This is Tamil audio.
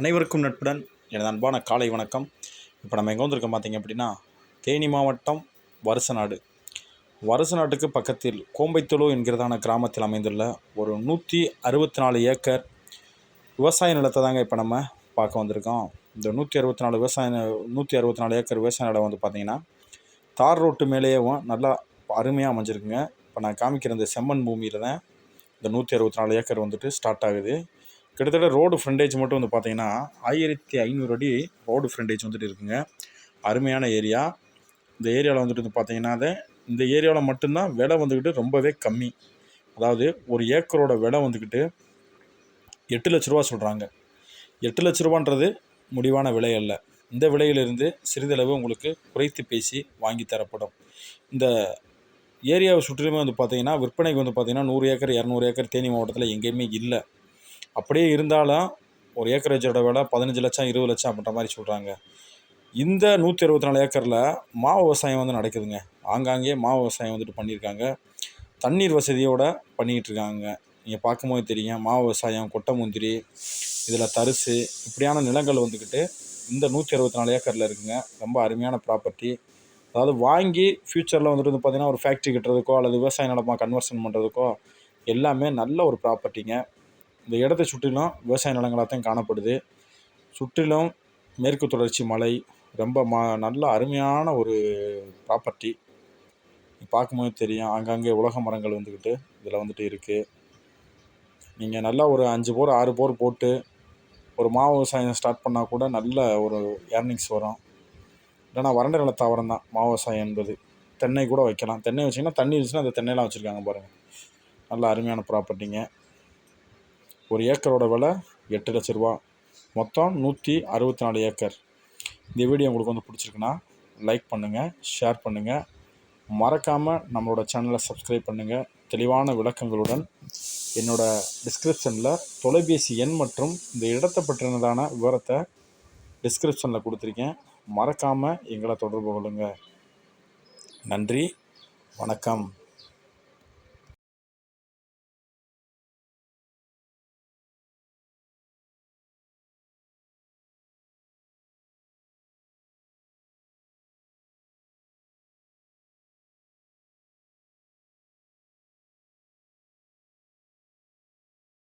அனைவருக்கும் நட்புடன் எனது அன்பான காலை வணக்கம். இப்போ நம்ம எங்கே வந்திருக்கோம் பார்த்தீங்க அப்படின்னா தேனி மாவட்டம் வருசநாடு வருசநாட்டுக்கு பக்கத்தில் கோம்பைத்தொழு என்கிறதான கிராமத்தில் அமைந்துள்ள ஒரு நூற்றி அறுபத்தி நாலு ஏக்கர் விவசாய நிலத்தை தாங்க இப்போ நம்ம பார்க்க வந்திருக்கோம். இந்த நூற்றி அறுபத்தி நாலு விவசாய நூற்றி அறுபத்தி நாலு ஏக்கர் விவசாய நிலம் வந்து பார்த்திங்கன்னா தார் ரோட்டு மேலேயும் நல்லா அருமையாக அமைஞ்சிருக்குங்க. இப்போ நான் காமிக்கிற இந்த செம்மண் பூமியில் தான் இந்த நூற்றி அறுபத்தி நாலு ஏக்கர் வந்துட்டு ஸ்டார்ட் ஆகுது. கிட்டத்தட்ட ரோடு ஃப்ரண்டேஜ் மட்டும் வந்து பார்த்தீங்கன்னா ஆயிரத்தி ஐநூறு அடி ரோடு ஃப்ரண்டேஜ் வந்துட்டு இருக்குங்க. அருமையான ஏரியா இந்த ஏரியாவில் வந்துட்டு வந்து பார்த்தீங்கன்னா இந்த ஏரியாவில் மட்டும்தான் விலை வந்துக்கிட்டு ரொம்பவே கம்மி. அதாவது ஒரு ஏக்கரோட விலை வந்துக்கிட்டு எட்டு லட்ச ரூபா சொல்கிறாங்க எட்டு லட்ச ரூபான்றது முடிவான விலை அல்ல. இந்த விலையிலிருந்து சிறிதளவு உங்களுக்கு குறைத்து பேசி வாங்கி தரப்படும். இந்த ஏரியாவை சுற்றிலுமே வந்து பார்த்தீங்கன்னா விற்பனைக்கு வந்து பார்த்தீங்கன்னா நூறு ஏக்கர் இரநூறு ஏக்கர் தேனி மாவட்டத்தில் எங்கேயுமே இல்லை. அப்படியே இருந்தாலும் ஒரு ஏக்கரேஜோட விலை பதினஞ்சு லட்சம் இருபது லட்சம் அப்படின்ற மாதிரி சொல்கிறாங்க இந்த நூற்றி அறுபத்தி நாலு ஏக்கரில் மா விவசாயம் வந்து நடக்குதுங்க. ஆங்காங்கே மா விவசாயம் வந்துட்டு பண்ணியிருக்காங்க. தண்ணீர் வசதியோடு பண்ணிக்கிட்டு இருக்காங்க. நீங்கள் பார்க்கும்போது தெரியும் மா விவசாயம் கொட்டை முந்திரி இதில் தரிசு இப்படியான நிலங்கள் வந்துக்கிட்டு இந்த நூற்றி அறுபத்தி நாலு ஏக்கரில் இருக்குங்க. ரொம்ப அருமையான ப்ராப்பர்ட்டி அதாவது வாங்கி ஃப்யூச்சரில் வந்துட்டு வந்து பார்த்திங்கன்னா ஒரு ஃபேக்ட்ரி கட்டுறதுக்கோ அல்லது விவசாய நிலமாக கன்வர்ஷன் பண்ணுறதுக்கோ எல்லாமே நல்ல ஒரு ப்ராப்பர்ட்டிங்க இந்த இடத்தை சுற்றிலும் விவசாய நிலங்களாகத்தான் காணப்படுது. சுற்றிலும் மேற்கு தொடர்ச்சி மலை ரொம்ப மா நல்ல அருமையான ஒரு ப்ராப்பர்ட்டி பார்க்கும்போது தெரியும் அங்கங்கே உலக மரங்கள் வந்துக்கிட்டு இதில் வந்துட்டு இருக்குது நீங்கள் நல்லா ஒரு அஞ்சு போர் ஆறு போர் போட்டு ஒரு மா விவசாயம் ஸ்டார்ட் பண்ணால் கூட நல்ல ஒரு ஏர்னிங்ஸ் வரும். இல்லைனா வறண்ட நில தாவரம் தான் மா விவசாயம் என்பது. தென்னை கூட வைக்கலாம். தென்னை வச்சிங்கன்னா தண்ணி இருந்துச்சுன்னா அந்த தென்னையெல்லாம் வச்சுருக்காங்க பாருங்கள் நல்ல அருமையான ப்ராப்பர்ட்டிங்க ஒரு ஏக்கரோட விலை எட்டு லட்ச ரூபா. மொத்தம் நூற்றி அறுபத்தி நாலு ஏக்கர். இந்த வீடியோ உங்களுக்கு வந்து பிடிச்சிருக்குன்னா லைக் பண்ணுங்கள் ஷேர் பண்ணுங்கள் மறக்காமல் நம்மளோட சேனலை சப்ஸ்கிரைப் பண்ணுங்கள் தெளிவான விளக்கங்களுடன் என்னோடய டிஸ்கிரிப்ஷனில் தொலைபேசி எண் மற்றும் இந்த இடத்தை பற்றினதான விவரத்தை டிஸ்கிரிப்ஷனில் கொடுத்துருக்கேன். மறக்காமல் எங்களை தொடர்பு கொள்ளுங்கள் நன்றி வணக்கம்.